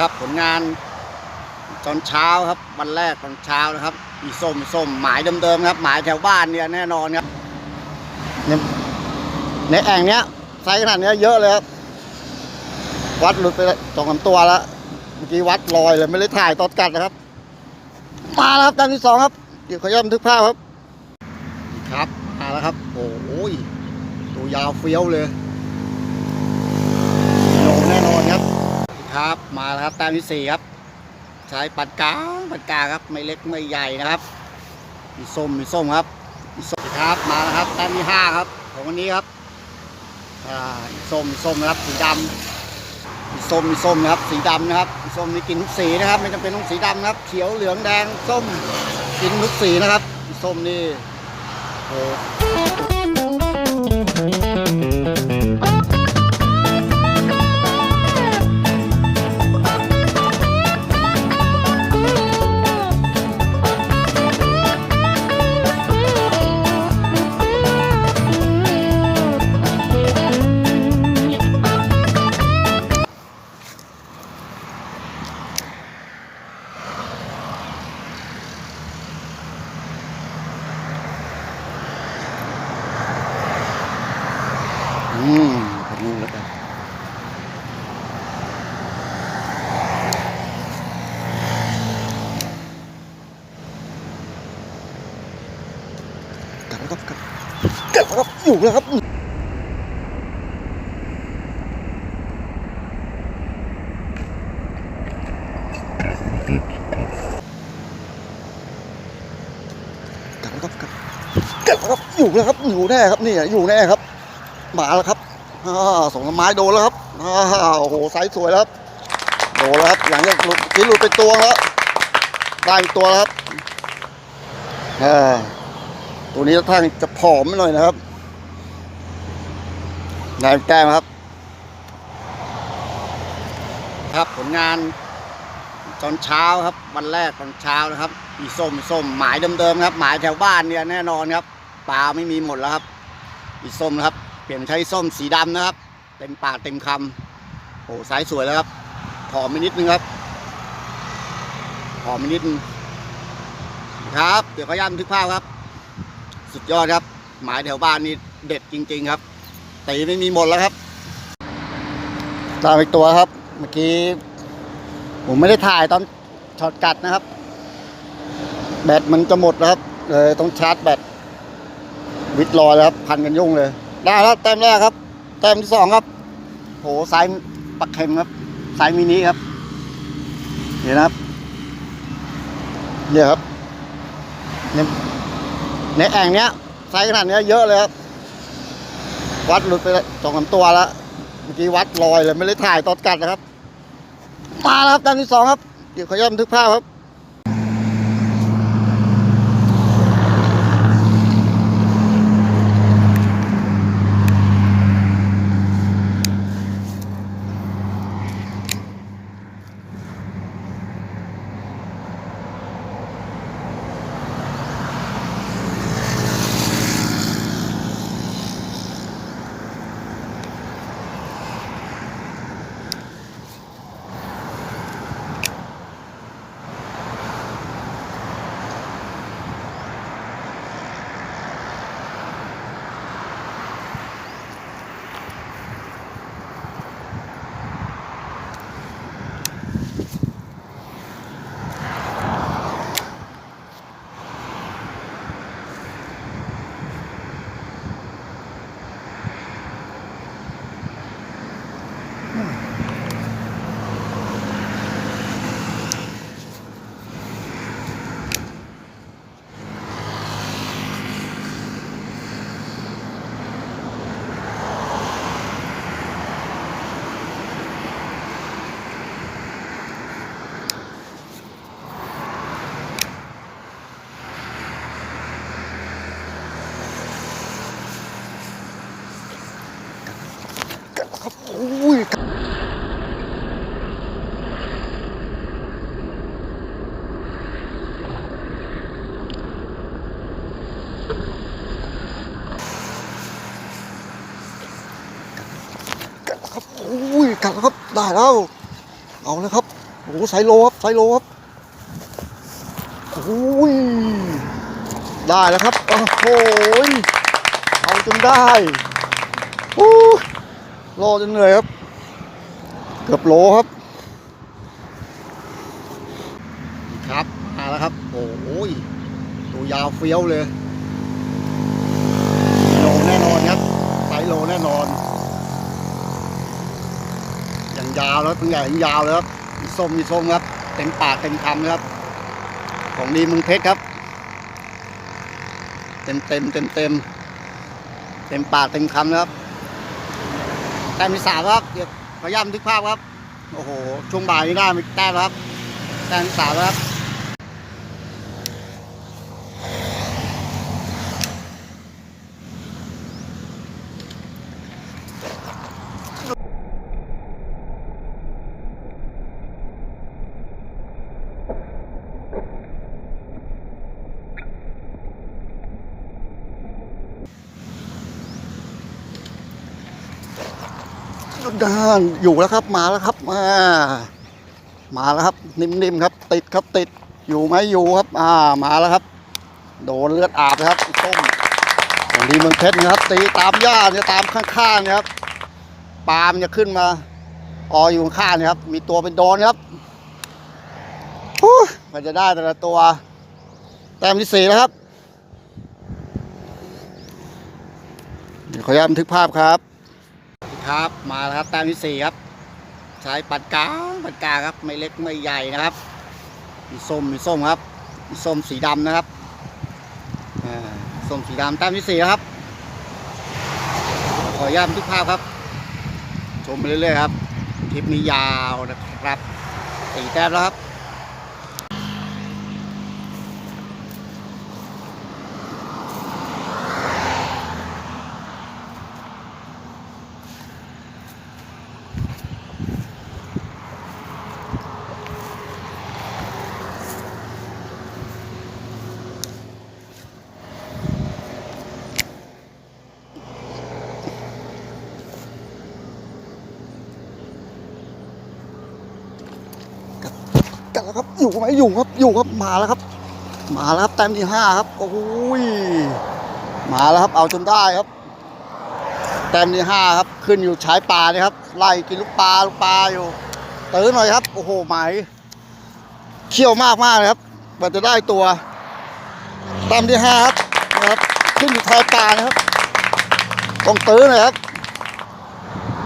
ครับผลงานตอนเช้าครับ วันแรกตอนเช้านะครับอีส้มอีส้มหมายเดิมๆครับ หมายแถวบ้านเนี่ยแน่นอนครับในแอ่งเนี้ยไซส์ขนาดเนี้ยเยอะเลยครับวัดหลุดไปสองสาตัวแล้วเมื่อกี้วัดลอยเลยไม่ได้ถ่ายตอนกัดนะครับมาแล้วครับตามที่สองครับเดี๋ยวขอย้อนทึกภาพครับ ครับมาแล้วครับ โอ้ยตัวยาวเฟี้ยวเลยโลแน่นอนครับ ครับมาแล้วครับแต้มที่สี่ครับ ใช้ปัดกลางปัดกลางครับ ไม่เล็กไม่ใหญ่นะครับมีส้มมีส้มครับมีส้มครับมาแล้วครับแต้มที่ห้าครับ ของวันนี้ครับอ่าส้มส้มนะครับสีดำมีส้มมีส้มนะครับสีดำนะครับส้มมีกินทุกสีนะครับ ไม่จำเป็นต้องสีดำนะครับ เขียวเหลืองแดงส้มกินทุกสีนะครับส้มนี่โอ้ อืมขนูแล้วกันกลับแล้วครับกลับกลับแล้วครับอยู่แล้วครับกลับแล้วครับกลับกลับแล้วครับอยู่แล้วครับอยู่แน่ครับนี่อยู่แน่ครับ มาแล้วครับอ่าสองไม้โดนแล้วครับโอ้โหไซส์สวยแล้วครับโดนแล้วครับหลังจากหลุดกินหลุดไปตัวแล้วได้ตัวแล้วครับตัวนี้ท่านจะผอมหน่อยนะครับนายแต้มครับ ครับผลงานตอนเช้าครับ วันแรกตอนเช้านะครับอีส้มอีส้มหมายเดิมๆครับ หมายแถวบ้านเนี่ยแน่นอนครับปลาไม่มีหมดแล้วครับอีส้มนะครับ ลี่ยนใช้ส้มสีดำนะครับ เต็มปากเต็มคำโอ้สายสวยแล้วครับผอมไปนิดนึงครับผอมไปนิดนึงครับ เดี๋ยวขออนุญาบันทึกภาพครับ สุดยอดครับ หมายแถวบ้านนี่เด็ดจริง ๆ ครับตีไม่มีหมดแล้วครับตามอีกตัวครับ เมื่อกี้ผมไม่ได้ถ่ายตอนช็อตกัดนะครับ แบตมันจะหมดแล้วครับเลยต้องชาร์จแบตวิดรอยแล้วครับ พันกันยุ่งเลย ได้แล้วแต้มแรกครับ แต้มที่สองครับ โหไซส์ปักเข็มครับไซส์มินิครับ เห็นครับ เนี่ยครับในในแอ่งเนี้ยไซส์ขนาดเนี้ยเยอะเลยครับ วัดหลุดไปสองสามตัวแล้ว เมื่อกี้วัดลอยเลยไม่ได้ถ่ายตอนกัดนะครับ มาแล้วครับแต้มที่สองครับ เดี๋ยวขอย้อนทึกภาพครับ ครับโอ้ยครับโอ้ยกัดแล้วครับได้แล้วเอาเลยครับโอ้โหไซโลครับไซโลครับโอ้ยได้แล้วครับโอ้โหเอาจนได้โอ้ รอจนเหนื่อยครับ เกือบโลครับ ครับมาแล้วครับ โอ้ยตัวยาวเฟี้ยวเลยโลแน่นอนครับไซโลแน่นอน อย่างยาวแล้วตั้งใหญ่ย่างยาวเลยครับมีส้มมีส้มครับ เต็มปากเต็มคำครับ ของดีมึงเพชรครับ เต็มเต็มเต็มเต็มเต็มปากเต็มคำครับ ต้มที่สามครับเดี๋ยวพยายามทึกภาพครับ โอ้โห ช่วงบ่ายนี้ได้มีแต้มครับ แต้มที่สามแล้วครับ ดานอยู่แล้วครับ มาแล้วครับมามาแล้วครับ นิ่มๆครับ ติดครับติดอยู่ไหมอยู่ครับ อ่ามาแล้วครับ โดนเลือดอาบครับส้มของดีเมืองเพชรนะครับ ตีตามหญ้าเนี่ยตามข้างๆนี่ครับปลามันจะขึ้นมาอออยู่ข้างนี่ครับ มีตัวเป็นโดนครับมันจะได้แต่ละตัว แต้มที่สี่แล้วครับเดี๋ยวขออนุญาตบันทึกภาพครับ ครับมาแล้วครับแต้มที่สี่ครับ ใช้ปัดกลางปัดกลางครับ ไม่เล็กไม่ใหญ่นะครับมีส้มมีส้มครับมีส้มสีดำนะครับส้มสีดำแต้มที่สี่ครับ ขออนุญาตบันทึกภาพครับ ชมไปเรื่อยๆครับคลิปนี้ยาวนะครับสี่แต้มแล้วครับ อยู่ไหมอยู่ครับอยู่ครับมาแล้วครับ มาแล้วครับแต้มที่ห้าครับโอ้ยมาแล้วครับเอาจนได้ครับ แต้มที่ห้าครับ ขึ้นอยู่ชายป่าเนี่ยครับไล่กินลูกปลาลูกปลาอยู่ตื้อหน่อยครับ โอ้โหหมายเขี้ยวมากมากเลยครับกว่าจะได้ตัวแต้มที่ห้าครับนะครับ ขึ้นอยู่ชายป่านะครับต้องตื้อหน่อยครับ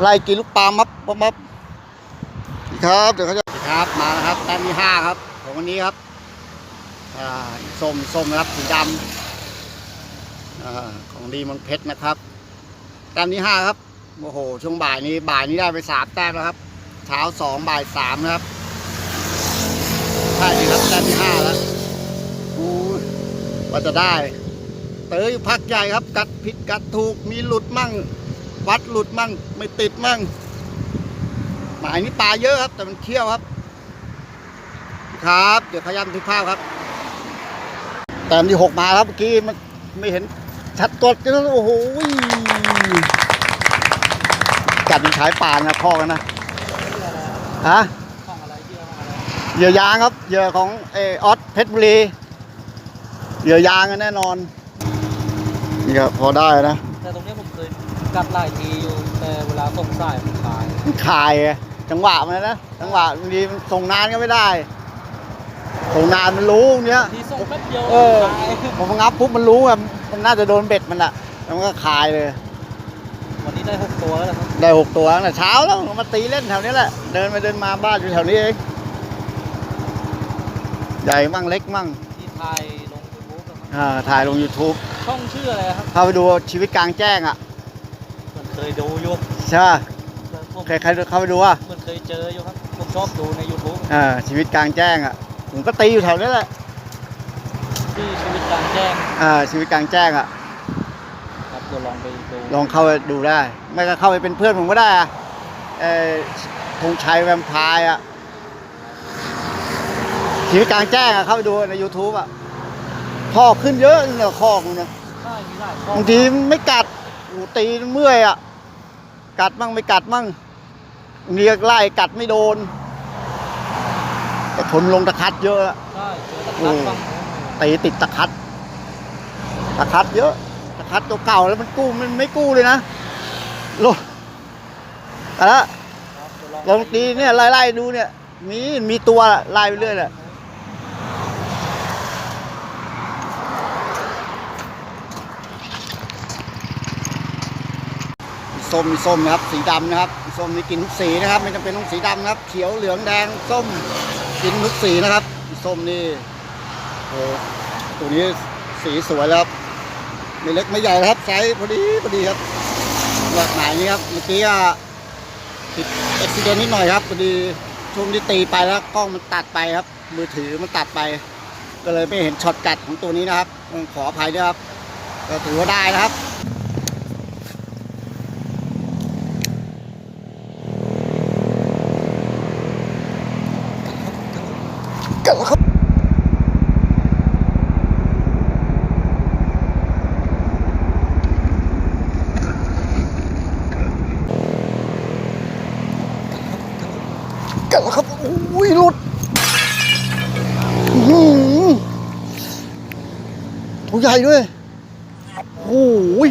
ไล่กินลูกปลามับมับมับครับเดี๋ยวเขาจะ ครับมาแล้วครับแต้มที่ห้าครับของวันนี้ครับส้มส้มนะครับสีดำอของดีมังเพชรนะครับแต้มที่ห้าครับโอ้โหช่วงบ่ายนี้บ่ายนี้ได้ไปสามแต้มแล้วครับเช้าสองบ่ายสามนะครับใช่ครับแต้มที่ห้าแล้วอู้ว่าจะได้เตออยู่พักใหญ่ครับ กัดผิดกัดถูกมีหลุดมั่ง วัดหลุดมั่ง ไม่ติดมั่งหมายนี้ปลาเยอะครับ แต่มันเคี้ยวครับ ครับ เดี๋ยวขย้ำทุกภาพครับแต้มที่หกมาครับเมื่อกี้มันไม่เห็นชัดกดกันแล้วโอ้โหกัดเป็นฉายป่านนะพ่อกันนะฮะเหยื่อยางครับเหยื่อของเออออสเพชรบุรีเหยื่อยางกันแน่นอนนี่ครับพอได้นะ แต่ตรงเนี้ยผมเคยกัดหลายทีอยู่แต่เวลาส่งสายมันขายขายไงจังหวะมันนะจังหวะบางทีมันส่งนานก็ไม่ได้ส่ งนานมันรู้เนี้ยที่ส่งแป๊บเดียวเออขายพอมันงับปุ๊บมันรู้อะมันน่าจะโดนเบ็ดมันอะแล้วมันก็คายเลย วันนี้ได้หกตัวแล้วครับได้หกตัวตั้งแต่เช้าแล้วมาตีเล่นแถวนี้แหละ เดินไปเดินมาบ้านอยู่แถวนี้เองใหญ่มั่งเล็กมั่งที่ถ่ายลงยูทูบครับอ่าถ่ายลง YouTube ช่องชื่ออะไรครับเข้าไปดูชีวิตกลางแจ้งอะเหมือนเคยดูอยู่ใช่ป่ะผมใครใครเข้าไปดูอะเหมือนเคยเจออยู่ครับผมชอบดูใน YouTube อ่าชีวิตกลางแจ้งอะ ผมก็ตีอยู่แถวนี้แหละที่ชีวิตกลางแจ้งอ่าชีวิตกลางแจ้งอะครับเดี๋ยวลองไปดูลองเข้าไปดูได้ ไม่ก็เข้าไปเป็นเพื่อนผมก็ได้อะเออธงชัยแวมไพร์อะชีวิตกลางแจ้งอะเข้าไปดูใน YouTube อะข้อขึ้นเยอะเนี่ยข้อมันเนี่ยใช่มีหลายช่องบางทีไม่กัดโอ้โหตีเมื่อยอะ กัดมั่งไม่กัดมั่งบางทีก็ไล่กัดไม่โดน แต่คนลงตะคัดเยอะใช่เจอตะครัดฝั่งโน้นตีติดตะคัด ตะคัดเยอะ ตะคัดตัวเก่าแล้วมันกู้มันไม่กู้เลยนะลงแต่ละครับเดี๋ยวลองตีเนี่ยไล่ๆดูเนี่ย มีมีตัวไล่ไปเรื่อยแหละมีส้มมีส้มนะครับ สีดำนะครับมีส้มมีกลินทุกสีนะครับ ไม่จำเป็นต้องสีดำนะครับ เขียวเหลืองแดงส้ม กินทุกสีนะครับ ส้มนี่โอ้ตัวนี้สีสวยแล้วครับไม่เล็กไม่ใหญ่ครับไซส์พอดีพอดีครับหลากหลายนี่ครับเมื่อกี้ก็ติดอุบิเหตุนิดหน่อยครับพอดีช่วงที่ตีไปแล้วกล้องมันตัดไปครับ มือถือมันตัดไป ก็เลยไม่เห็นช็อตกัดของตัวนี้นะครับขออภัยด้วยครับก็ถือว่าได้นะครับ กัดแล้วครับกัดแล้วครับอุ้ยหลุดอื้อหือตัวใหญ่ด้วยโอ้ย